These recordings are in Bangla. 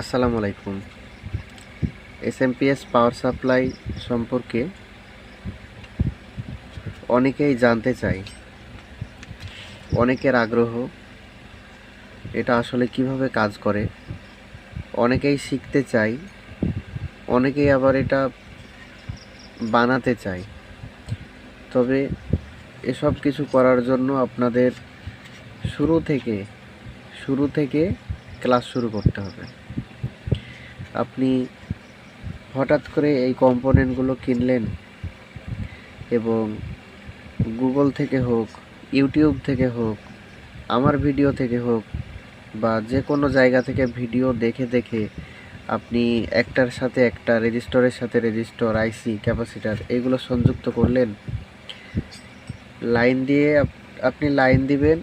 আসসালামু আলাইকুম। এসএমপিএস পাওয়ার সাপ্লাই সম্পর্কে অনেকেই জানতে চাই। অনেকের আগ্রহ, এটা আসলে কীভাবে কাজ করে। অনেকেই শিখতে চাই, অনেকেই আবার এটা বানাতে চাই। তবে এসব কিছু করার জন্য আপনাদের শুরু থেকে শুরু থেকে ক্লাস শুরু করতে হবে। আপনি হঠাৎ করে এই কম্পোনেন্টগুলো কিনলেন এবং গুগল থেকে হোক, ইউটিউব থেকে হোক, আমার ভিডিও থেকে হোক বা যে কোনো জায়গা থেকে ভিডিও দেখে দেখে আপনি একটার সাথে একটা, রেজিস্টরের সাথে রেজিস্টর, আইসি, ক্যাপাসিটার এগুলো সংযুক্ত করলেন। লাইন দিয়ে আপনি লাইন দিবেন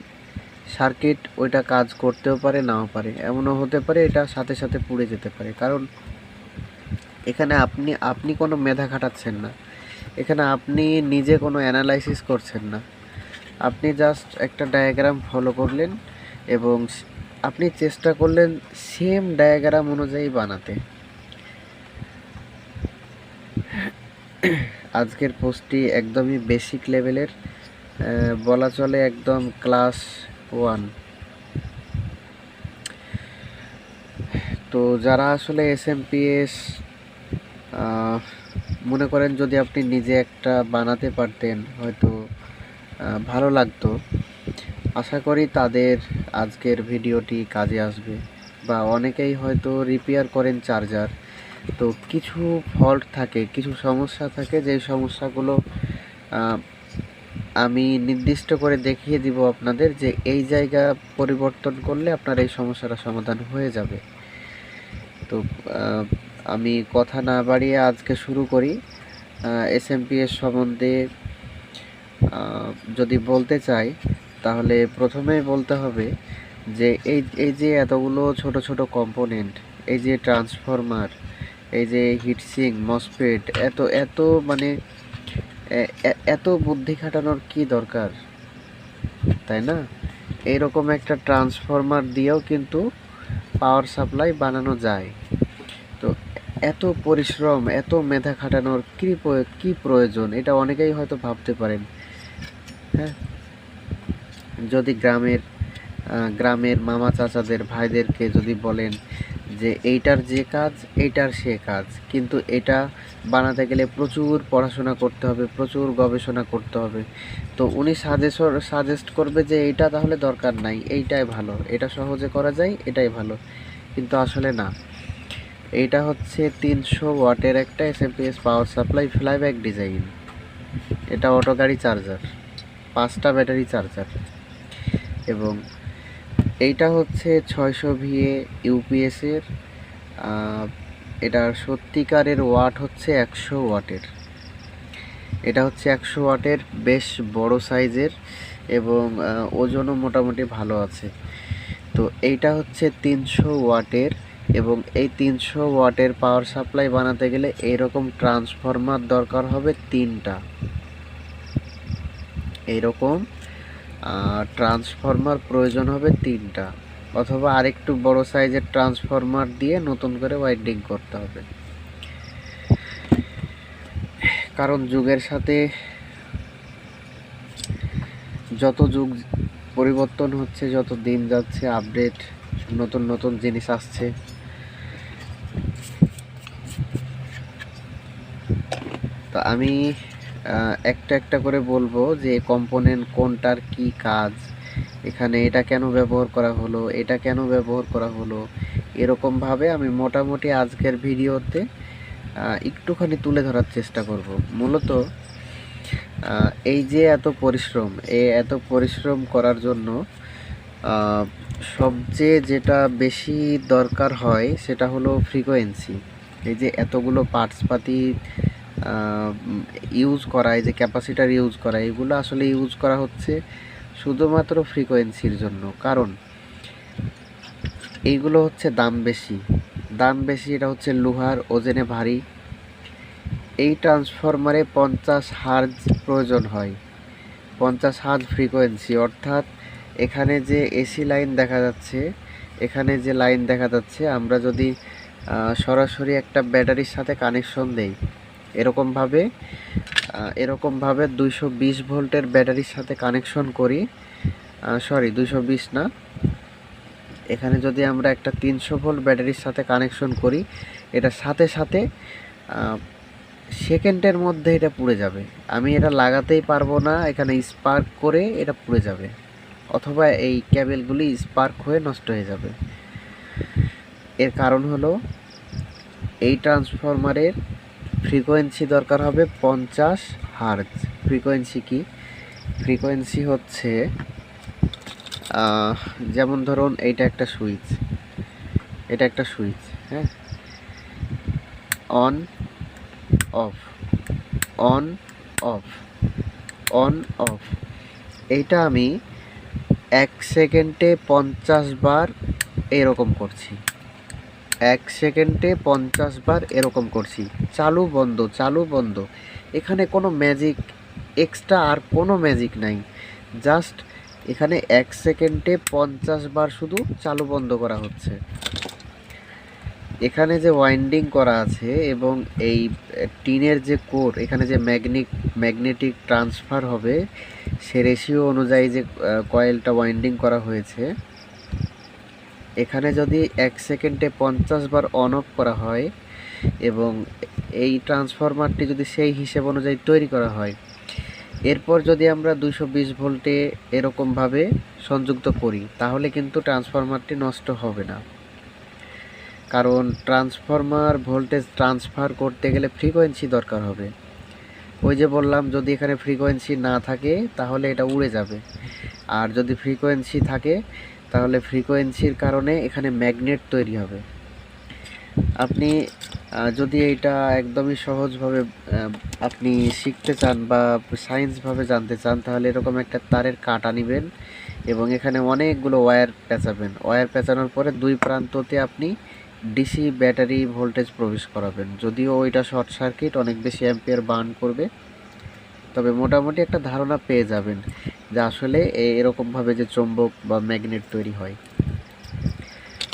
সার্কিট ওইটা কাজ করতেও পারে, নাও পারে। এমনও হতে পারে, এটা সাথে সাথে পুড়ে যেতে পারে। কারণ এখানে আপনি আপনি কোনো মেধা খাটাচ্ছেন না। এখানে আপনি নিজে কোনো অ্যানালাইসিস করছেন না। আপনি জাস্ট একটা ডায়াগ্রাম ফলো করলেন এবং আপনি চেষ্টা করলেন সেম ডায়াগ্রাম অনুযায়ী বানাতে। আজকের পোস্টটি একদমই বেসিক লেভেলের বলা চলে একদম ক্লাস ওয়ান। তো যারা আসলে এস এম পি এস মনে করেন যদি আপনি নিজে একটা বানাতে পারতেন, হয়তো ভালো লাগতো। আশা করি তাদের আজকের ভিডিওটি কাজে আসবে। বা অনেকেই হয়তো রিপেয়ার করেন চার্জার তো কিছু ফল্ট থাকে, কিছু সমস্যা থাকে যে সমস্যাগুলো আমি নির্দিষ্ট করে দেখিয়ে দিব আপনাদের যে এই জায়গা পরিবর্তন করলে আপনার এই সমস্যাটা সমাধান হয়ে যাবে। তো আমি কথা না বাড়িয়ে আজকে শুরু করি। এস এম পি এস সম্বন্ধে যদি বলতে চাই, তাহলে প্রথমেই বলতে হবে যে এই এই যে এতগুলো ছোট ছোট কম্পোনেন্ট এই যে ট্রান্সফরমার এই যে হিটসিং মসফেট এত এত মানে এত বুদ্ধি খাটানোর কি দরকার? তাই না? এইরকম একটা ট্রান্সফরমার দিয়েও কিন্তু পাওয়ার সাপ্লাই বানানো যায়। তো এত পরিশ্রম, এত মেধা খাটানোর কী কি প্রয়োজন? এটা অনেকেই হয়তো ভাবতে পারেন। হ্যাঁ? যদি গ্রামের গ্রামের মামা চাচাদের ভাইদেরকে যদি বলেন যে এইটার যে কাজ, এইটার সে কাজ। কিন্তু এটা বানাতে গেলে প্রচুর পড়াশোনা করতে হবে, প্রচুর গবেষণা করতে হবে। তো উনি সাজেশন সাজেস্ট করবে যে এইটা তাহলে দরকার নাই, এইটাই ভালো। এটা সহজে করা যায়, এটাই ভালো। কিন্তু আসলে না। এইটা হচ্ছে তিনশো ওয়াটের একটা SMPS power supply flyback design এটা অটো গাড়ি চার্জার পাঁচটা ব্যাটারি চার্জার এবং এইটা হচ্ছে ছয়শো ভিএ ইউপিএসের এটার সত্যিকারের ওয়াট হচ্ছে একশো ওয়াটের। এটা হচ্ছে একশো ওয়াটের বেশ বড় সাইজের এবং ওজনও মোটামুটি ভালো আছে। তো এইটা হচ্ছে তিনশো ওয়াটের এবং এই তিনশো ওয়াটের পাওয়ার সাপ্লাই বানাতে গেলে এইরকম ট্রান্সফরমার দরকার হবে তিনটা। এইরকম ট্রান্সফরমার প্রয়োজন হবে তিনটা। অথবা আরেকটু বড় সাইজের ট্রান্সফরমার দিয়ে নতুন করে ওয়াইন্ডিং করতে হবে। কারণ যুগের সাথে যত যুগ পরিবর্তন হচ্ছে, যত দিন যাচ্ছে আপডেট নতুন নতুন জিনিস আসছে। তো আমি একটা একটা করে বলব যে কম্পোনেন্ট কোনটার কি কাজ, এখানে এটা কেন ব্যবহার করা হলো, এটা কেন ব্যবহার করা হলো এরকমভাবে আমি মোটামুটি আজকের ভিডিওতে একটুখানি তুলে ধরার চেষ্টা করব। মূলত এই যে এত পরিশ্রম, এই এত পরিশ্রম করার জন্য সবচেয়ে যেটা বেশি দরকার হয় সেটা হলো ফ্রিকোয়েন্সি এই যে এতগুলো পার্টসপাতি ইউজ করা, এই যে ক্যাপাসিটার ইউজ করা, এগুলো আসলে ইউজ করা হচ্ছে শুধুমাত্র ফ্রিকোয়েন্সির জন্য। কারণ এইগুলো হচ্ছে দাম বেশি। দাম বেশি, এটা হচ্ছে লোহার ওজনে ভারী। এই ট্রান্সফরমারে পঞ্চাশ হার্জ প্রয়োজন হয়। পঞ্চাশ হার্জ ফ্রিকোয়েন্সি অর্থাৎ এখানে যে এসি লাইন দেখা যাচ্ছে, এখানে যে লাইন দেখা যাচ্ছে, আমরা যদি সরাসরি একটা ব্যাটারির সাথে কানেকশন দেই এরকমভাবে এরকমভাবে দুইশো বিশ ভোল্টের ব্যাটারির সাথে কানেকশন করি। সরি দুইশো বিশ না। এখানে যদি আমরা একটা তিনশো ভোল্ট ব্যাটারির সাথে কানেকশন করি, এটা সাথে সাথে সেকেন্ডের মধ্যে এটা পুড়ে যাবে। আমি এটা লাগাতেই পারব না, এখানে স্পার্ক করে এটা পুড়ে যাবে। অথবা এই ক্যাবেলগুলি স্পার্ক হয়ে নষ্ট হয়ে যাবে। এর কারণ হলো, এই ট্রান্সফরমারের ফ্রিকোয়েন্সি দরকার হবে পঞ্চাশ হার্জ ফ্রিকোয়েন্সি কি? ফ্রিকোয়েন্সি হচ্ছে যেমন ধরুন এইটা একটা সুইচ। এটা একটা সুইচ হ্যাঁ? On off on off on off এইটা আমি এক সেকেন্ডে পঞ্চাশ বার এরকম করছি। এক সেকেন্ডে পঞ্চাশ বার এরকম করছি। চালু বন্ধ চালু বন্ধ। এখানে কোনো ম্যাজিক এক্সট্রা আর কোনো ম্যাজিক নাই। জাস্ট এখানে এক সেকেন্ডে পঞ্চাশ বার শুধু চালু বন্ধ করা হচ্ছে। এখানে যে ওয়াইন্ডিং করা আছে এবং এই টিনের যে কোর, এখানে যে ম্যাগনেটিক ম্যাগনেটিক ট্রান্সফার হবে, সে রেশিও অনুযায়ী যে কয়েলটা ওয়াইন্ডিং করা হয়েছে এখানে যদি এক সেকেন্ডে পঞ্চাশ বার অন অফ করা হয় এবং এই ট্রান্সফরমারটি যদি সেই হিসেব অনুযায়ী তৈরি করা হয়, এরপর যদি আমরা দুশো বিশ ভোল্টে এরকমভাবে সংযুক্ত করি, তাহলে কিন্তু ট্রান্সফরমারটি নষ্ট হবে না। কারণ ট্রান্সফরমার ভোল্টেজ ট্রান্সফার করতে গেলে ফ্রিকোয়েন্সি দরকার হবে। ওই যে বললাম, যদি এখানে ফ্রিকোয়েন্সি না থাকে, তাহলে এটা উড়ে যাবে। আর যদি ফ্রিকোয়েন্সি থাকে তাহলে ফ্রিকোয়েন্সির কারণে এখানে ম্যাগনেট তৈরি হবে। আপনি যদি এটা একদমই সহজভাবে আপনি শিখতে চান বা সায়েন্সভাবে জানতে চান, তাহলে এরকম একটা তারের কাটা নেবেন এবং এখানে অনেকগুলো ওয়্যার পেঁচাবেন। ওয়্যার পেঁচানোর পরে দুই প্রান্ততে আপনি ডিসি ব্যাটারি ভোল্টেজ প্রবেশ করাবেন। যদিও ওইটা শর্ট সার্কিট অনেক বেশি অ্যাম্পিয়ার বার্ন করবে। তবে মোটামুটি একটা ধারণা পেয়ে যাবেন যে আসলে এরকমভাবে যে চৌম্বক বা ম্যাগনেট তৈরি হয়।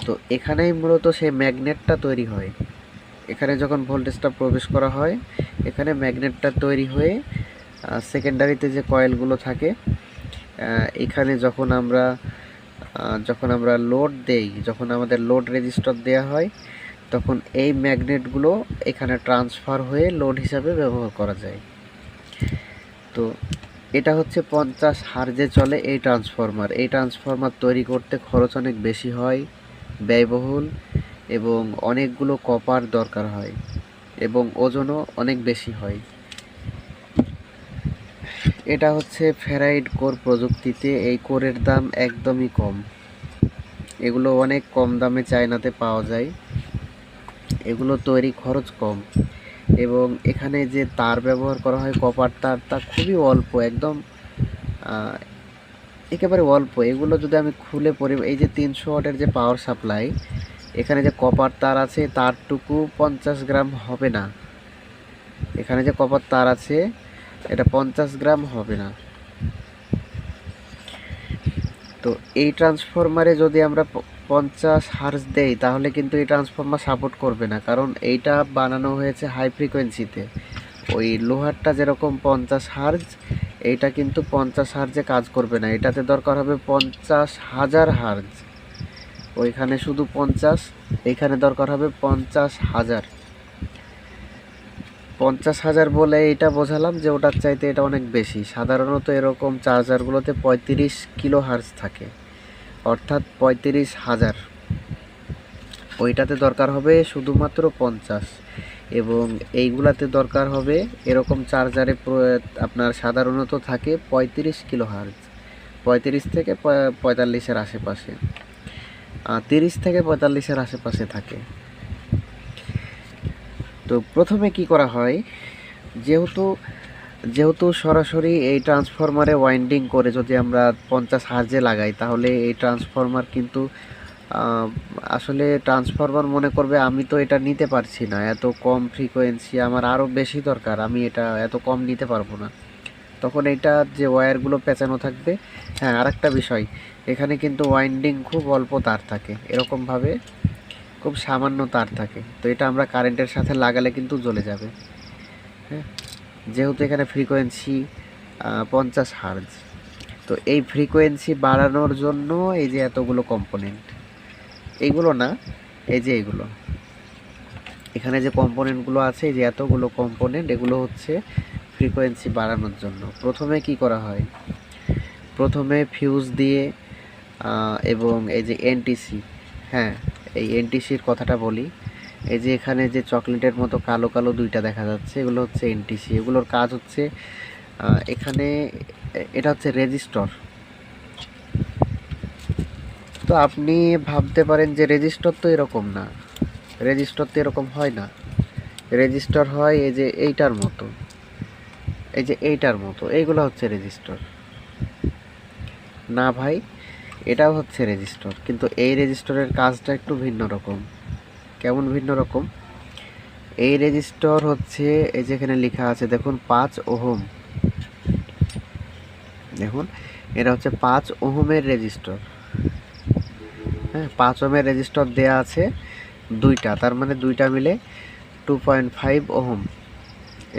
তো এখানেই মূলত সেই ম্যাগনেটটা তৈরি হয়। এখানে যখন ভোল্টেজটা প্রবেশ করা হয়, এখানে ম্যাগনেটটা তৈরি হয়ে সেকেন্ডারিতে যে কয়েলগুলো থাকে এখানে যখন আমরা যখন আমরা লোড দেই, যখন আমাদের লোড রেজিস্টার দেওয়া হয়, তখন এই ম্যাগনেটগুলো এখানে ট্রান্সফার হয়ে লোড হিসাবে ব্যবহার করা যায়। তো এটা হচ্ছে পঞ্চাশ হার্জে চলে এই ট্রান্সফরমার এই ট্রান্সফরমার তৈরি করতে খরচ অনেক বেশি হয়, ব্যয়বহুল এবং অনেকগুলো কপার দরকার হয় এবং ওজনও অনেক বেশি হয়। এটা হচ্ছে ফেরাইড কোর প্রযুক্তিতে এই কোরের দাম একদমই কম। এগুলো অনেক কম দামে চায়নাতে পাওয়া যায়। এগুলো তৈরি খরচ কম। এবং এখানে যে তার ব্যবহার করা হয়, কপার তার, তা খুবই অল্প, একদম একেবারে অল্প। এগুলো যদি আমি খুলে পরি, এই যে তিনশো ওয়াটের যে পাওয়ার সাপ্লাই এখানে যে কপার তার আছে, তারটুকু পঞ্চাশ গ্রাম হবে না। এখানে যে কপার তার আছে, এটা পঞ্চাশ গ্রাম হবে না। তো এই ট্রান্সফরমারে যদি আমরা পঞ্চাশ হার্জ দেই, তাহলে কিন্তু এই ট্রান্সফরমার সাপোর্ট করবে না। কারণ এইটা বানানো হয়েছে হাই ফ্রিকোয়েন্সিতে ওই লোহারটা যেরকম পঞ্চাশ হার্জ এইটা কিন্তু পঞ্চাশ হার্জে কাজ করবে না। এটাতে দরকার হবে পঞ্চাশ হাজার হার্জ ওইখানে শুধু পঞ্চাশ, এইখানে দরকার হবে পঞ্চাশ হাজার। পঞ্চাশ হাজার বলে এটা বোঝালাম যে ওটার চাইতে এটা অনেক বেশি। সাধারণত এরকম চার্জারগুলোতে পঁয়ত্রিশ কিলো হার্জ থাকে। অর্থাৎ পঁয়ত্রিশ হাজার। ওইটাতে দরকার হবে শুধুমাত্র পঞ্চাশ। এবং এইগুলাতে দরকার হবে এরকম চার্জারে আপনার সাধারণত থাকে পঁয়ত্রিশ কিলো হার্জ পঁয়ত্রিশ থেকে পঁয়তাল্লিশের আশেপাশে। তিরিশ থেকে পঁয়তাল্লিশের আশেপাশে থাকে। তো প্রথমে কি করা হয়? যেহেতু যেহেতু সরাসরি এই ট্রান্সফরমারে ওয়াইন্ডিং করে যদি আমরা পঞ্চাশ হার্জে লাগাই, তাহলে এই ট্রান্সফরমার কিন্তু আসলে ট্রান্সফরমার মনে করবে আমি তো এটা নিতে পারছি না। এত কম ফ্রিকোয়েন্সি আমার আরও বেশি দরকার, আমি এটা এত কম নিতে পারব না। তখন এটা যে ওয়্যারগুলো পেঁচানো থাকবে হ্যাঁ আরেকটা বিষয়, এখানে কিন্তু ওয়াইন্ডিং খুব অল্প তার থাকে। এরকমভাবে খুব সামান্য তার থাকে। তো এটা আমরা কারেন্টের সাথে লাগালে কিন্তু জ্বলে যাবে। হ্যাঁ? যেহেতু এখানে ফ্রিকোয়েন্সি পঞ্চাশ হার্জ তো এই ফ্রিকোয়েন্সি বাড়ানোর জন্য এই যে এতগুলো কম্পোনেন্ট এইগুলো না, এই যে এইগুলো এখানে যে কম্পোনেন্টগুলো আছে, এই যে এতগুলো কম্পোনেন্ট এগুলো হচ্ছে ফ্রিকোয়েন্সি বাড়ানোর জন্য। প্রথমে কি করা হয়? প্রথমে ফিউজ দিয়ে এবং এই যে এনটিসি হ্যাঁ এই এনটিসির কথাটা বলি। এই যে এখানে যে চকলেটের মতো কালো কালো দুইটা দেখা যাচ্ছে, এগুলো হচ্ছে এনটিসি এগুলোর কাজ হচ্ছে এখানে এটা হচ্ছে রেজিস্টর। তো আপনি ভাবতে পারেন যে রেজিস্টর তো এরকম না। রেজিস্টর তো এরকম হয় না। রেজিস্টর হয় এই যে এইটার মতো। এই যে এইটার মতো। এইগুলো হচ্ছে রেজিস্টর। না ভাই এটাও হচ্ছে রেজিস্টর। কিন্তু এই রেজিস্টরের কাজটা একটু ভিন্ন রকম। কেমন ভিন্ন রকম? এই রেজিস্টর হচ্ছে, এই যেখানে লেখা আছে, দেখুন, পাঁচ ওহম। দেখুন, এটা হচ্ছে পাঁচ ওহমের রেজিস্টর। হ্যাঁ পাঁচ ওহমের রেজিস্টর দেয়া আছে দুইটা। তার মানে দুইটা মিলে টু পয়েন্ট ফাইভ ওহম।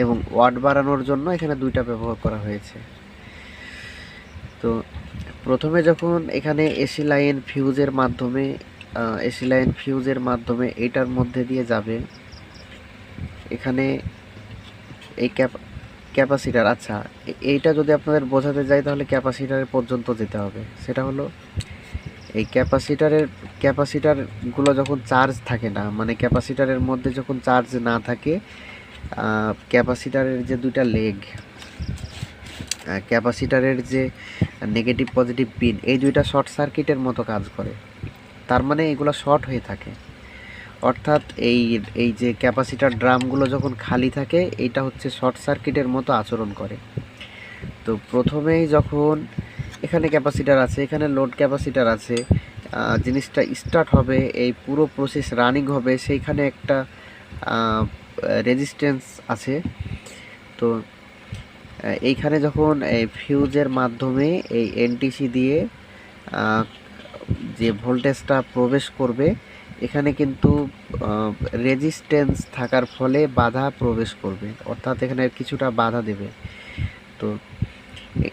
এবং ওয়াট বাড়ানোর জন্য এখানে দুইটা ব্যবহার করা হয়েছে। তো প্রথমে যখন এখানে এসি লাইন ফিউজের মাধ্যমে এসি লাইন ফিউজের মাধ্যমে এটার মধ্যে দিয়ে যাবে, এখানে এই ক্যাপ, ক্যাপাসিটার আচ্ছা এইটা যদি আপনাদের বোঝাতে যাই তাহলে ক্যাপাসিটারের পর্যন্ত যেতে হবে। সেটা হলো, এই ক্যাপাসিটারের, ক্যাপাসিটারগুলো যখন চার্জ থাকে না মানে ক্যাপাসিটারের মধ্যে যখন চার্জ না থাকে ক্যাপাসিটারের যে দুইটা লেগ ক্যাপাসিটারের যে নেগেটিভ পজিটিভ পিন এই দুইটা শর্ট সার্কিটের মতো কাজ করে। তার মানে এগুলো শর্ট হয়ে থাকে। অর্থাৎ এই এই যে ক্যাপাসিটার ড্রামগুলো যখন খালি থাকে এইটা হচ্ছে শর্ট সার্কিটের মতো আচরণ করে। তো প্রথমেই যখন এখানে ক্যাপাসিটার আছে, এখানে লোড ক্যাপাসিটার আছে জিনিসটা স্টার্ট হবে, এই পুরো প্রসেস রানিং হবে, সেইখানে একটা রেজিস্ট্যান্স আছে। তো এইখানে যখন এই ফিউজের মাধ্যমে এই এনটিসি দিয়ে যে ভোল্টেজটা প্রবেশ করবে, এখানে কিন্তু রেজিস্ট্যান্স থাকার ফলে বাধা প্রবেশ করবে। অর্থাৎ এখানে কিছুটা বাধা দেবে। তো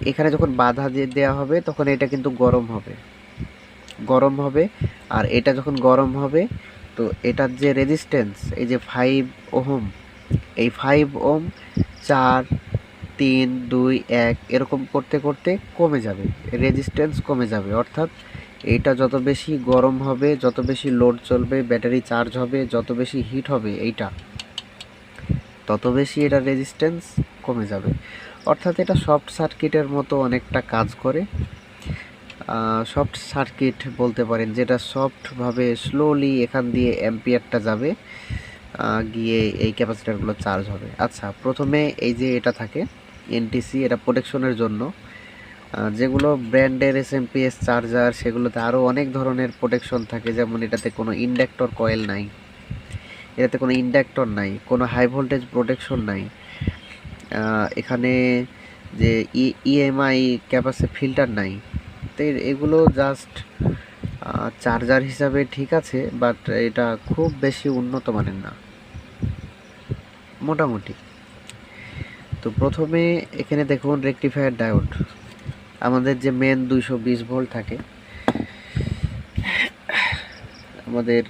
এখানে যখন বাধা দেওয়া হবে, তখন এটা কিন্তু গরম হবে। গরম হবে, আর এটা যখন গরম হবে, তো এটার যে রেজিস্ট্যান্স এই যে ফাইভ ওহম এই ফাইভ ওম চার তিন, দুই, এক, এরকম করতে করতে কমে যাবে রেজিস্ট্যান্স কমে যাবে। অর্থাৎ এইটা যত বেশি গরম হবে, যত বেশি লোড চলবে ব্যাটারি চার্জ হবে, যত বেশি হিট হবে এইটা, তত বেশি এটা রেজিস্ট্যান্স কমে যাবে। অর্থাৎ এটা সফট সার্কিটের মতো অনেকটা কাজ করে। সফট সার্কিট বলতে পারেন, যেটা সফটভাবে স্লোলি এখান দিয়ে অ্যাম্পিয়ারটা যাবে গিয়ে এই ক্যাপাসিটারগুলো চার্জ হবে। আচ্ছা প্রথমে এই যে এটা থাকে এনটিসি এটা প্রোটেকশনের জন্য। যেগুলো ব্র্যান্ডের এস এম পিএস চার্জার সেগুলোতে আরও অনেক ধরনের প্রোটেকশন থাকে। যেমন এটাতে কোনো ইন্ডাক্টর কয়েল নাই, এটাতে কোনো ইন্ডাক্টর নাই, কোনো হাই ভোল্টেজ প্রোটেকশন নাই। এখানে যে ইএমআই ক্যাপাসি ফিল্টার নাই। তো এগুলো জাস্ট চার্জার হিসাবে ঠিক আছে বাট এটা খুব বেশি উন্নত মানের না। মোটামুটি। তো প্রথমে এখানে দেখুন রেকটিফায়ার ডায়োড আমাদের যে মেন দুইশো বিশ ভোল্ট থাকে, আমাদের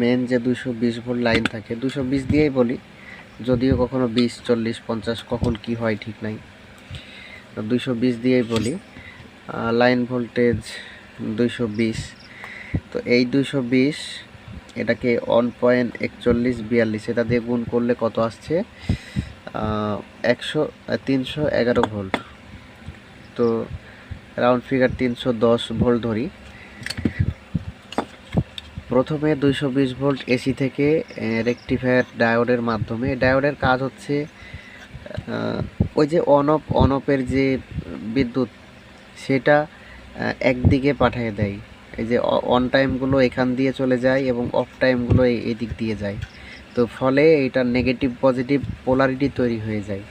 মেন যে দুশো বিশ ভোল্ট লাইন থাকে দুশো বিশ দিয়েই বলি, যদিও কখনো বিশ, চল্লিশ, পঞ্চাশ, কখন কি হয় ঠিক নাই। দুইশো বিশ দিয়েই বলি লাইন ভোল্টেজ দুইশো বিশ। তো এই দুইশো বিশ এটাকে ওয়ান পয়েন্ট একচল্লিশ বিয়াল্লিশ, এটা দিয়ে গুণ করলে কত আসছে? একশো তিনশো এগারো ভোল্ট। তো রাউন্ড ফিগার তিনশো দশ ভোল্ট ধরি। প্রথমে দুইশো বিশ ভোল্ট এসি থেকে রেকটিফায়ার ডায়োডের মাধ্যমে। ডায়োডের কাজ হচ্ছে ওই যে অন অফ যে বিদ্যুৎ, সেটা একদিকে পাঠিয়ে দেয়। এই যে অন টাইমগুলো এখান দিয়ে চলে যায় এবং অফ টাইমগুলো এই দিক দিয়ে যায়। তো ফলে এটা নেগেটিভ পজিটিভ পোলারিটি তৈরি হয়ে যায়।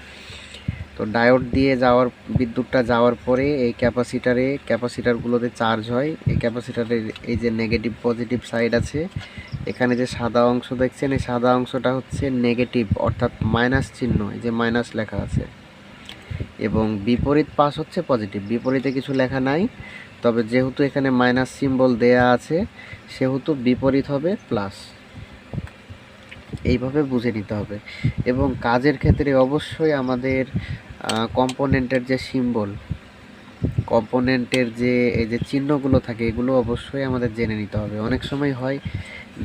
তো ডায়োড দিয়ে যাওয়ার, বিদ্যুৎটা যাওয়ার পরে এই ক্যাপাসিটারে ক্যাপাসিটারগুলোতে চার্জ হয়। এই ক্যাপাসিটারের এই যে নেগেটিভ পজিটিভ সাইড আছে, এখানে যে সাদা অংশ দেখছেন, এই সাদা অংশটা হচ্ছে নেগেটিভ অর্থাৎ মাইনাস চিহ্ন, এই যে মাইনাস লেখা আছে। এবং বিপরীত পাশ হচ্ছে পজিটিভ বিপরীতে কিছু লেখা নাই। তবে যেহেতু এখানে মাইনাস সিম্বল দেয়া আছে, সেহেতু বিপরীত হবে প্লাস এইভাবে বুঝে নিতে হবে। এবং কাজের ক্ষেত্রে অবশ্যই আমাদের কম্পোনেন্টের যে সিম্বল কম্পোনেন্টের যে, এই যে চিহ্নগুলো থাকে, এগুলো অবশ্যই আমাদের জেনে নিতে হবে। অনেক সময় হয়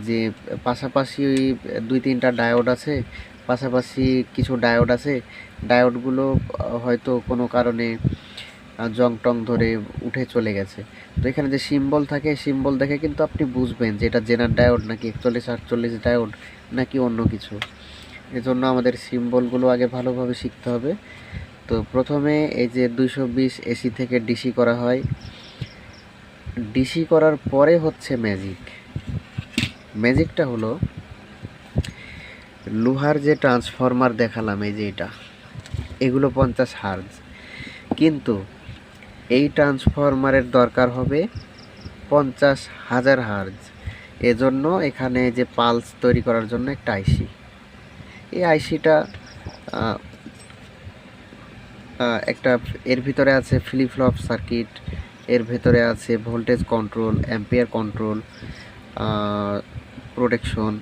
যে, পাশাপাশি ওই দুই তিনটা ডায়োড আছে, পাশাপাশি কিছু ডায়োড আছে। ডায়োডগুলো হয়তো কোনো কারণে জং টং ধরে উঠে চলে গেছে। তো এখানে যে সিম্বল থাকে সিম্বল দেখে কিন্তু আপনি বুঝবেন যে এটা জেনার ডায়োড নাকি একচল্লিশ আটচল্লিশ ডায়োড নাকি অন্য কিছু। এজন্য আমাদের সিম্বলগুলো আগে ভালোভাবে শিখতে হবে। তো প্রথমে এই যে দুইশো বিশ এসি থেকে ডিসি করা হয়। ডিসি করার পরে হচ্ছে ম্যাজিক ম্যাজিকটা হলো লোহার যে ট্রান্সফরমার দেখালাম, এই যে এটা, এগুলো পঞ্চাশ হার্জ কিন্তু এই ট্রান্সফরমারের দরকার হবে পঞ্চাশ হাজার হার্জ এজন্য এখানে যে পালস তৈরি করার জন্য একটা আইসি। এই আইসিটা একটা এর ভিতরে আছে ফ্লিপ ফ্লপ সার্কিট, এর ভেতরে আছে voltage control, ampere control protection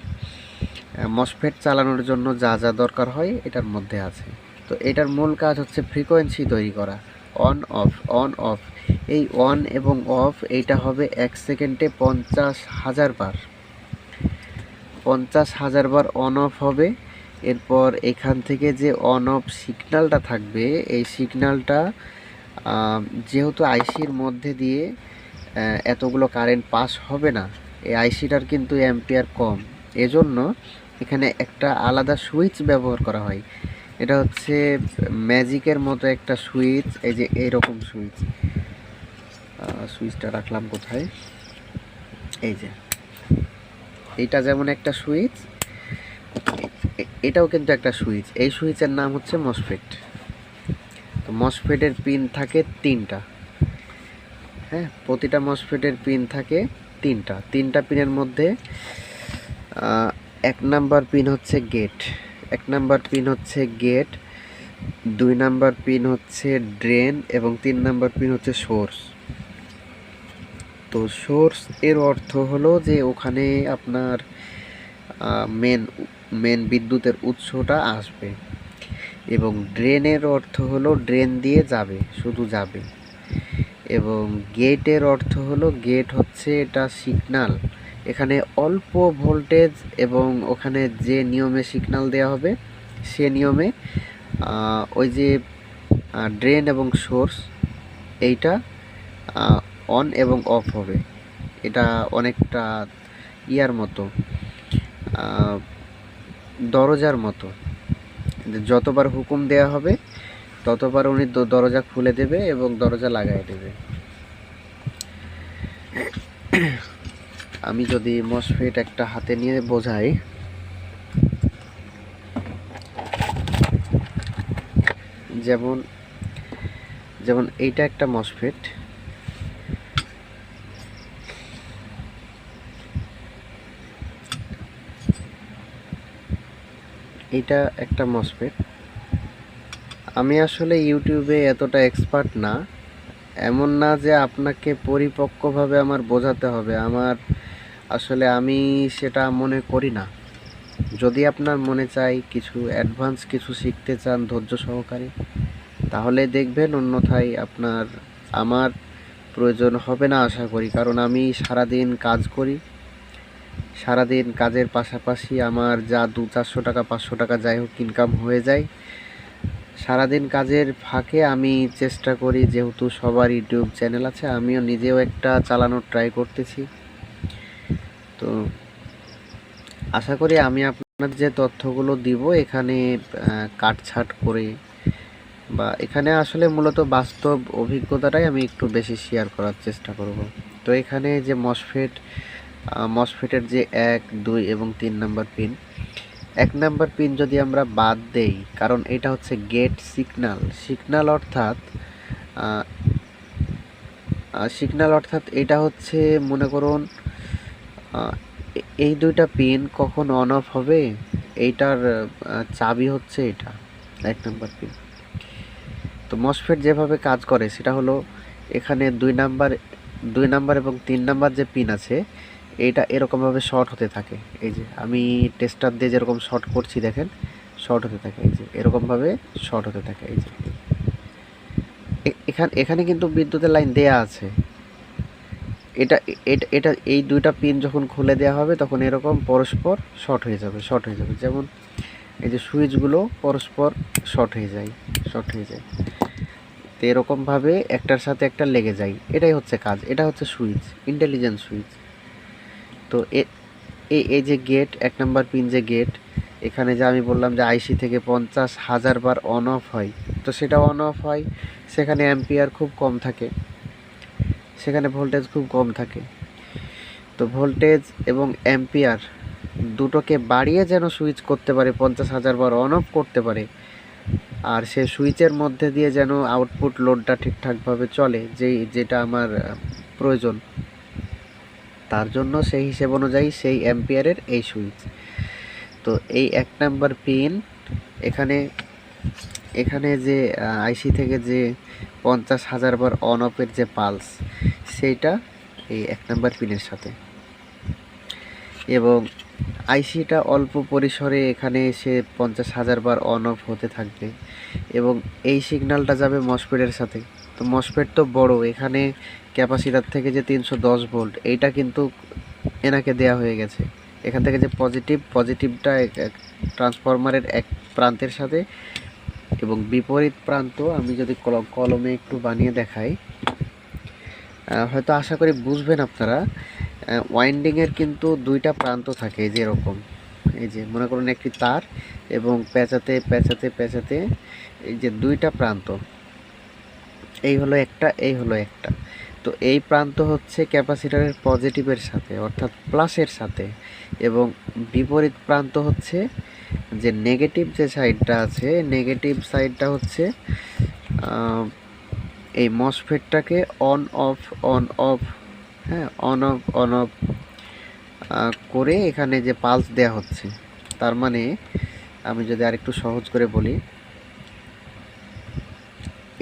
MOSFET চালানোর জন্য যা যা দরকার হয় এটার মধ্যে আছে। তো এটার মূল কাজ হচ্ছে ফ্রিকোয়েন্সি তৈরি করা, অন, অফ অন, অফ এই অন এবং অফ এইটা হবে এক সেকেন্ডে পঞ্চাশ হাজার বার। পঞ্চাশ হাজার বার অন অফ হবে। এরপর এখান থেকে যে অন অফ সিগনালটা থাকবে, এই সিগনালটা যেহেতু আইসির মধ্যে দিয়ে এতগুলো কারেন্ট পাস হবে না, এই আইসিটার কিন্তু অ্যাম্পিয়ার কম। এজন্য এখানে একটা আলাদা সুইচ ব্যবহার করা হয়। এটা হচ্ছে ম্যাজিকের মতো একটা সুইচ এই যে এইরকম সুইচ সুইচটা রাখলাম কোথায়? এই যে। এইটা যেমন একটা সুইচ এটাও কিন্তু একটা সুইচ। এই সুইচের নাম হচ্ছে মসফেট তো মসফেটের পিন থাকে তিনটা। হ্যাঁ প্রতিটা মসফেটের পিন থাকে তিনটা। তিনটা পিনের মধ্যে এক নাম্বার পিন হচ্ছে গেট। এক নাম্বার পিন হচ্ছে গেট, দুই নাম্বার পিন হচ্ছে ড্রেন এবং তিন নাম্বার পিন হচ্ছে সোর্স। তো সোর্স এর অর্থ হলো যে ওখানে আপনার মেন মেন বিদ্যুতের উৎসটা আসবে। এবং ড্রেনের অর্থ হলো ড্রেন দিয়ে যাবে, শুধু যাবে। এবং গেটের অর্থ হলো গেট হচ্ছে এটা সিগনাল এখানে অল্প ভোল্টেজ এবং ওখানে যে নিয়মে সিগনাল দেওয়া হবে, সে নিয়মে ওই যে ড্রেন এবং সোর্স এইটা অন এবং অফ হবে। এটা অনেকটা ইয়ার মতো দরজার মতো। যতবার হুকুম দেয়া হবে, ততবার উনি দরজা খুলে দেবে এবং দরজা লাগাই দেবে। আমি যদি মসফেট একটা হাতে নিয়ে বোঝাই। যেমন যেমন এইটা একটা মসফেট এটা একটা মসফেট আমি আসলে ইউটিউবে এতটা এক্সপার্ট না। এমন না যে আপনাকে পরিপক্কভাবে আমার বোঝাতে হবে। আমার আসলে আমি সেটা মনে করি না। যদি আপনার মনে চাই কিছু অ্যাডভান্স কিছু শিখতে চান ধৈর্য সহকারে, তাহলে দেখবেন অন্যথায় আপনার, আমার প্রয়োজন হবে না আশা করি। কারণ আমি সারাদিন কাজ করি সারাদিন কাজের পাশাপাশি আমার যা দু চারশো টাকা, পাঁচশো টাকা যাই হোক ইনকাম হয়ে যায়। সারাদিন কাজের ফাঁকে আমি চেষ্টা করি, যেহেতু সবার ইউটিউব চ্যানেল আছে, আমিও নিজেও একটা চালানোর ট্রাই করতেছি। তো আশা করি আমি আপনার যে তথ্যগুলো দিব, এখানে কাটছাট করে বা এখানে আসলে মূলত বাস্তব অভিজ্ঞতাটাই আমি একটু বেশি শেয়ার করার চেষ্টা করব। তো এখানে যে মসফেট মসফেটের যে এক, দুই এবং তিন নাম্বার পিন এক নাম্বার পিন যদি আমরা বাদ দেই, কারণ এটা হচ্ছে গেট সিগনাল সিগনাল অর্থাৎ সিগনাল অর্থাৎ এটা হচ্ছে, মনে করুন এই দুইটা পিন কখন অন অফ হবে, এইটার চাবি হচ্ছে এটা, এক নাম্বার পিন তো মসফেট যেভাবে কাজ করে, সেটা হলো, এখানে দুই নাম্বার দুই নাম্বার এবং তিন নাম্বার যে পিন আছে এইটা এরকমভাবে শর্ট হতে থাকে। এই যে, আমি টেস্টার দিয়ে যেরকম শর্ট করছি দেখেন শর্ট হতে থাকে। এই যে, এরকমভাবে শর্ট হতে থাকে। এই যে এখানে এখানে কিন্তু বিদ্যুতের লাইন দেয়া আছে। এটা এটা এটা, এই দুইটা পিন যখন খুলে দেওয়া হবে, তখন এরকম পরস্পর শর্ট হয়ে যাবে শর্ট হয়ে যাবে। যেমন, এই যে সুইচগুলো পরস্পর শর্ট হয়ে যায় শর্ট হয়ে যায়। তো এরকমভাবে একটার সাথে একটা লেগে যায়। এটাই হচ্ছে কাজ। এটা হচ্ছে সুইচ ইন্টেলিজেন্ট সুইচ তো এই যে গেট এক নাম্বার পিন যে গেট এখানে যে আমি বললাম যে আইসি থেকে পঞ্চাশ হাজার বার অন অফ হয়, তো সেটা অন অফ হয়, সেখানে অ্যাম্পিয়ার খুব কম থাকে, সেখানে ভোল্টেজ খুব কম থাকে, তো ভোল্টেজ এবং অ্যাম্পিয়ার দুটোকে বাড়িয়ে যেন সুইচ করতে পারে, পঞ্চাশ হাজার বার অন অফ করতে পারে, আর সে সুইচের মধ্যে দিয়ে যেন আউটপুট লোডটা ঠিকঠাকভাবে চলে, যেই, যেটা আমার প্রয়োজন। তার জন্য সেই হিসেব অনুযায়ী সেই অ্যাম্পিয়ারের এই সুইচ। তো এই এক নাম্বার পিন এখানে এখানে যে আইসি থেকে যে পঞ্চাশ হাজার বার অন অফের যে পালস সেইটা এই এক নাম্বার পিনের সাথে। এবং আইসিটা অল্প পরিসরে এখানে এসে পঞ্চাশ হাজার বার অন অফ হতে থাকবে এবং এই সিগন্যালটা যাবে মসপেটের সাথে। তো মসপেট তো বড়, এখানে ক্যাপাসিটার থেকে যে তিনশো দশ ভোল্ট এইটা কিন্তু এনাকে দেয়া হয়ে গেছে। এখান থেকে যে পজিটিভ পজিটিভটা ট্রান্সফরমারের এক প্রান্তের সাথে এবং বিপরীত প্রান্ত আমি যদি কল- কলমে একটু বানিয়ে দেখাই হয়তো আশা করি বুঝবেন আপনারা ওয়াইন্ডিংয়ের কিন্তু দুইটা প্রান্ত থাকে এই যে এরকম এই যে মনে করুন একটি তার এবং পেঁচাতে পেঁচাতে পেঁচাতে এই যে দুইটা প্রান্ত। এই হলো একটা, এই হলো একটা। তো এই প্রান্ত হচ্ছে ক্যাপাসিটারের পজিটিভের সাথে, অর্থাৎ প্লাসের সাথে। এবং বিপরীত প্রান্ত হচ্ছে যে নেগেটিভ যে সাইডটা আছে, নেগেটিভ সাইডটা হচ্ছে এই মসফেটটাকে অন, অফ অন, অফ হ্যাঁ অন, অফ অন, অফ করে এখানে যে পালস দেয়া হচ্ছে। তার মানে আমি যদি আরেকটু সহজ করে বলি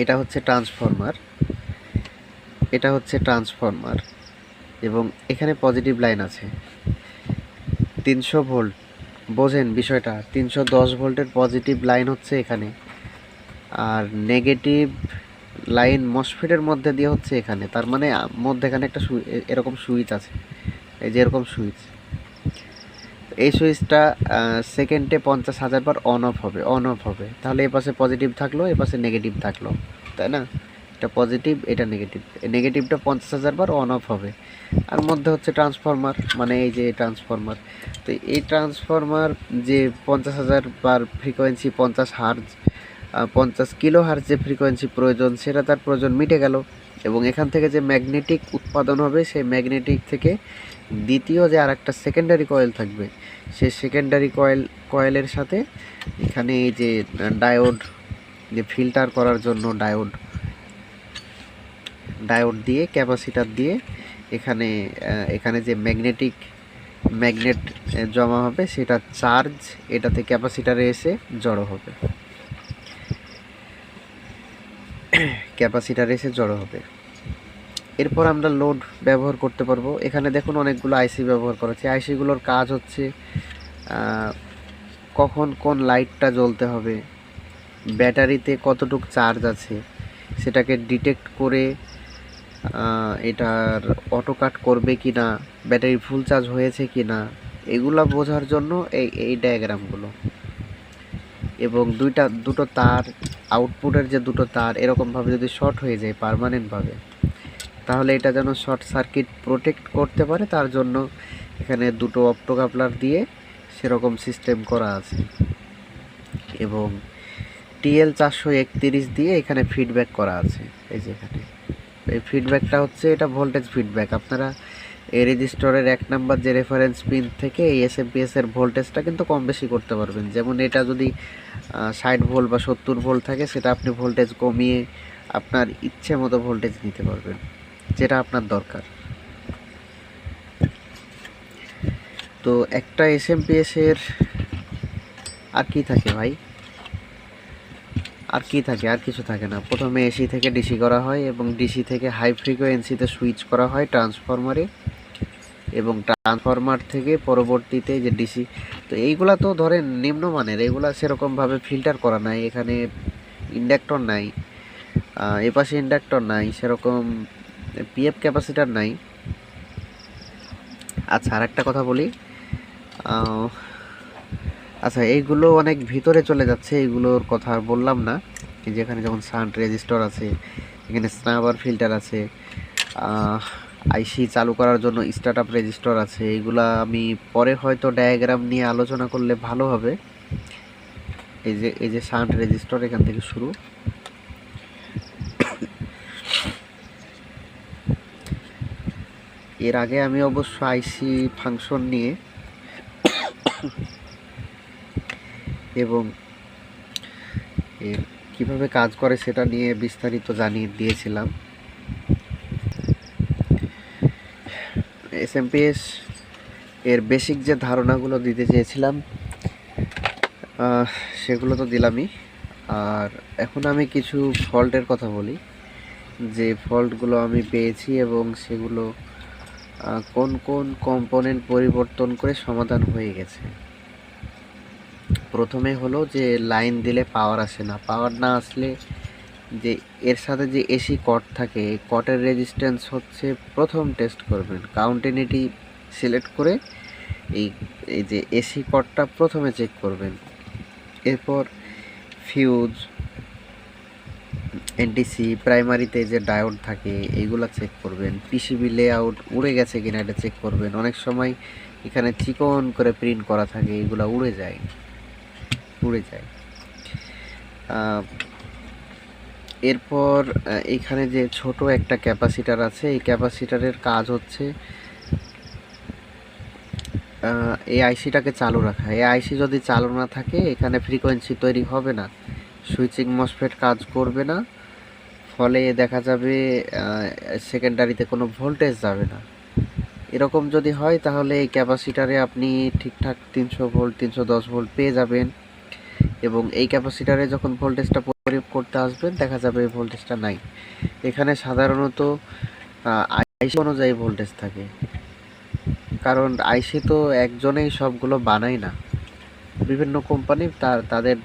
এটা হচ্ছে ট্রান্সফরমার এটা হচ্ছে ট্রান্সফরমার এবং এখানে পজিটিভ লাইন আছে। তিনশো ভোল্ট, বোঝেন বিষয়টা, তিনশো দশ ভোল্টের পজিটিভ লাইন হচ্ছে এখানে আর নেগেটিভ লাইন মসফেটের মধ্যে দিয়ে হচ্ছে এখানে, তার মানে আ- মধ্যেখানে একটা এরকম সুইচ আছে। এই যে এরকম সুইচ এই সুইচটা সেকেন্ডে পঞ্চাশ হাজার বার অন অফ হবে অন অফ হবে। তাহলে এ পাশে পজিটিভ থাকল, এ পাশে নেগেটিভ থাকল। তাই না? এটা পজিটিভ এটা নেগেটিভ নেগেটিভটা পঞ্চাশ হাজার বার অন অফ হবে। আর মধ্যে হচ্ছে ট্রান্সফরমার মানে এই যে ট্রান্সফরমার তো এই ট্রান্সফরমার যে পঞ্চাশ হাজার বার ফ্রিকোয়েন্সি পঞ্চাশ হার্জ পঞ্চাশ কিলো হার্জ যে ফ্রিকোয়েন্সি প্রয়োজন, সেটা তার প্রয়োজন মিটে গেল। এবং এখান থেকে যে ম্যাগনেটিক উৎপাদন হবে, সেই ম্যাগনেটিক থেকে দ্বিতীয় যে আর একটা সেকেন্ডারি কয়েল থাকবে, সেই সেকেন্ডারি কয়েল কয়েলের সাথে এখানে এই যে ডায়োড যে ফিল্টার করার জন্য ডায়োড ডায়োড দিয়ে ক্যাপাসিটার দিয়ে এখানে এখানে যে ম্যাগনেটিক ম্যাগনেট জমা হবে, সেটা চার্জ এটাতে ক্যাপাসিটারে এসে জড়ো হবে। ক্যাপাসিটার এসে জড়ো হবে। এরপর আমরা লোড ব্যবহার করতে পারব। এখানে দেখুন অনেকগুলো আইসি ব্যবহার করা হচ্ছে আইসিগুলোর কাজ হচ্ছে কখন কোন লাইটটা জ্বলতে হবে, ব্যাটারিতে কতটুক চার্জ আছে, সেটাকে ডিটেক্ট করে এটার অটো কাট করবে কি না ব্যাটারি ফুল চার্জ হয়েছে কি না এগুলা বোঝার জন্য এই এই ডায়াগ্রামগুলো এবং দুইটা, দুটো তার আউটপুটের যে দুটো তার এরকমভাবে যদি শর্ট হয়ে যায় পার্মানেন্টভাবে তাহলে এটা যেন শর্ট সার্কিট প্রোটেক্ট করতে পারে, তার জন্য এখানে দুটো অপটোকাপলার দিয়ে সেরকম সিস্টেম করা আছে। এবং টিএল চারশো একতিরিশ দিয়ে এখানে ফিডব্যাক করা আছে, এই যে এখানে। এই ফিডব্যাকটা হচ্ছে এটা ভোল্টেজ ফিডব্যাক আপনারা এই রেজিস্টরের এক নাম্বার যে রেফারেন্স পিন থেকে এই এসএমপিএস এর ভোল্টেজটা কিন্তু কম বেশি করতে পারবেন। যেমন এটা যদি ষাট ভোল্ট বা সত্তর ভোল্ট থাকে, সেটা আপনি ভোল্টেজ কমিয়ে আপনার ইচ্ছে মতো ভোল্টেজ নিতে পারবেন, যেটা আপনার দরকার। তো একটা এসএমপিএস এর আর কি থাকে ভাই? আর কি থাকে, আর কিছু থাকে না। প্রথমে এসি থেকে ডিসি করা হয় এবং ডিসি থেকে হাই ফ্রিকোয়েন্সিতে সুইচ করা হয় ট্রান্সফরমারে এবং ট্রান্সফরমার থেকে পরবর্তীতে যে ডিসি তো এইগুলা তো ধরেন নিম্নমানের এইগুলা সেরকমভাবে ফিল্টার করা নাই, এখানে ইন্ডাক্টর নাই এপাশে ইন্ডাক্টর নাই, সেরকম পিএফ ক্যাপাসিটার নাই। আচ্ছা আর একটা কথা বলি। আচ্ছা এইগুলো অনেক ভিতরে চলে যাচ্ছে, এইগুলোর কথা বললাম না। যেখানে যেমন সান্ট রেজিস্টর আছে, এখানে স্নাবার ফিল্টার আছে। আইসি চালু করার জন্য স্টার্ট আপ রেজিস্টর আছে এইগুলা আমি পরে হয়তো ডায়াগ্রাম নিয়ে আলোচনা করলে ভালো হবে। এই যে এই যে সান্ট রেজিস্টর এখান থেকে শুরু। এর আগে আমি অবশ্য আইসি ফাংশন নিয়ে এবং এর কীভাবে কাজ করে সেটা নিয়ে বিস্তারিত জানিয়ে দিয়েছিলাম। এসএমপিএস এর বেসিক যে ধারণাগুলো দিতে চেয়েছিলাম সেগুলো তো দিলামই। আর এখন আমি কিছু ফল্টের কথা বলি। যে ফল্টগুলো আমি পেয়েছি এবং সেগুলো কোন কোন কম্পোনেন্ট পরিবর্তন করে সমাধান হয়ে গেছে। প্রথমে হলো যে লাইন দিলে পাওয়ার আসে না। পাওয়ার না আসলে যে এর সাথে যে এসি কট থাকে কটের রেজিস্ট্যান্স হচ্ছে প্রথম টেস্ট করবেন। কাউন্টিনিটি সিলেক্ট করে এই এই যে এসি কটটা প্রথমে চেক করবেন। এরপর ফিউজ এনটিসি প্রাইমারিতে যে ডায়োড থাকে, এইগুলো চেক করবেন। পিসিবি লেআউট উড়ে গেছে কিনা এটা চেক করবেন। অনেক সময় এখানে চিকন করে প্রিন্ট করা থাকে এগুলো উড়ে যায়। উড়ে যায়। এরপর এখানে যে ছোট একটা ক্যাপাসিটার আছে, এই ক্যাপাসিটারের কাজ হচ্ছে এই আইসিটাকে চালু রাখা। এই আইসি যদি চালু না থাকে, এখানে ফ্রিকোয়েন্সি তৈরি হবে না। সুইচিং মসফেট কাজ করবে না। ফলে দেখা যাবে সেকেন্ডারিতে কোনো ভোল্টেজ যাবে না। এরকম যদি হয়, তাহলে এই ক্যাপাসিটারে আপনি ঠিকঠাক তিনশো ভোল্ট তিনশো দশ ভোল্ট পেয়ে যাবেন। এবং এই ক্যাপাসিটারে যখন ভোল্টেজটা প্রয়োগ করতে আসবেন, দেখা যাবে এই ভোল্টেজটা নাই। এখানে সাধারণত আইসি অনুযায়ী ভোল্টেজ থাকে। কারণ আইসি তো একজনেই সবগুলো বানায় না। বিভিন্ন কোম্পানি তার, তাদের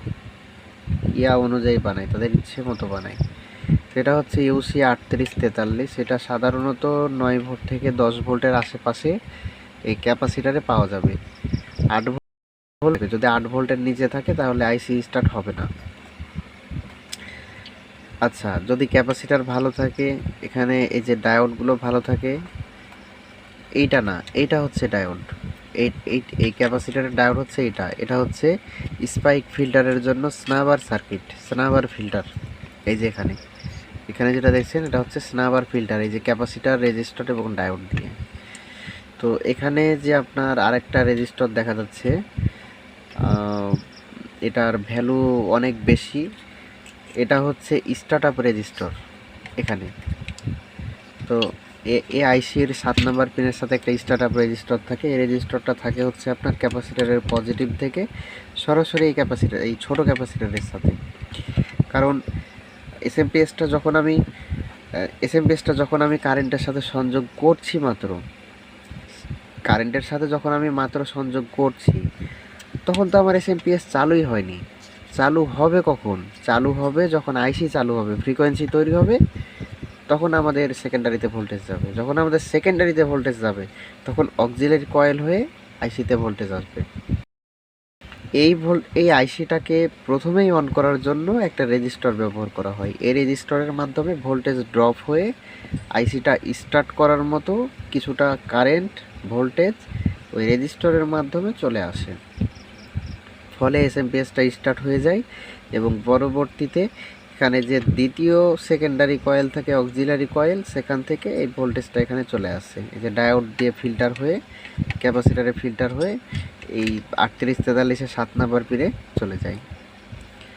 ইয়া অনুযায়ী বানায়, তাদের ইচ্ছে মতো বানায়। সেটা হচ্ছে ইউসি আটত্রিশ তেতাল্লিশ। সেটা সাধারণত নয় ভোল্ট থেকে দশ ভোল্টের আশেপাশে এই ক্যাপাসিটারে পাওয়া যাবে। আট যদি আট ভোল্টের নিচে থাকে, তাহলে আইসি স্টার্ট হবে না। আচ্ছা যদি ক্যাপাসিটার ভালো থাকে, এখানে এই যে ডায়োডগুলো ভালো থাকে, এইটা না, এইটা হচ্ছে ডায়োড। এই এই ক্যাপাসিটারের ডায়োড হচ্ছে এটা এটা হচ্ছে স্পাইক ফিল্টারের জন্য স্নাবার সার্কিট স্নাবার ফিল্টার এই যে এখানে। এখানে যেটা দেখছেন, এটা হচ্ছে স্নাবার ফিল্টার এই যে ক্যাপাসিটার রেজিস্টার এবং ডায়োড দিয়ে। তো এখানে যে আপনার আরেকটা রেজিস্টার দেখা যাচ্ছে এটার ভ্যালু অনেক বেশি। এটা হচ্ছে স্টার্ট আপ রেজিস্টার এখানে। তো এ আইসির সাত নাম্বার পিনের সাথে একটা স্টার্ট আপ রেজিস্টার থাকে। এই রেজিস্টারটা থাকে হচ্ছে আপনার ক্যাপাসিটারের পজিটিভ থেকে সরাসরি এই ক্যাপাসিটার এই ছোট ক্যাপাসিটারের সাথে। কারণ এসএমপিএসটা যখন আমি এসএমপিএসটা যখন আমি কারেন্টের সাথে সংযোগ করছি মাত্র কারেন্টের সাথে যখন আমি মাত্র সংযোগ করছি তখন তো আমার এসএমপিএস চালুই হয়নি। চালু হবে কখন? চালু হবে যখন আইসি চালু হবে ফ্রিকোয়েন্সি তৈরি হবে, তখন আমাদের সেকেন্ডারিতে ভোল্টেজ যাবে। যখন আমাদের সেকেন্ডারিতে ভোল্টেজ যাবে, তখন অক্সিলারি কয়েল হয়ে আইসিতে ভোল্টেজ আসবে। এই ভোল্ট এই আইসিটাকে প্রথমেই অন করার জন্য একটা রেজিস্টার ব্যবহার করা হয়। এই রেজিস্টারের মাধ্যমে ভোল্টেজ ড্রপ হয়ে আইসিটা স্টার্ট করার মতো কিছুটা কারেন্ট ভোল্টেজ ওই রেজিস্টারের মাধ্যমে চলে আসে। ফলে এসএমপিএসটা স্টার্ট হয়ে যায় এবং পরবর্তীতে এখানে যে দ্বিতীয় সেকেন্ডারি কয়েল থাকে অক্সিলারি কয়েল সেখান থেকে এই ভোল্টেজটা এখানে চলে আসে এই যে ডায়োড দিয়ে ফিল্টার হয়ে ক্যাপাসিটারে ফিল্টার হয়ে এই আটত্রিশ তেতাল্লিশে সাত নাম্বার পিড়ে চলে যায়।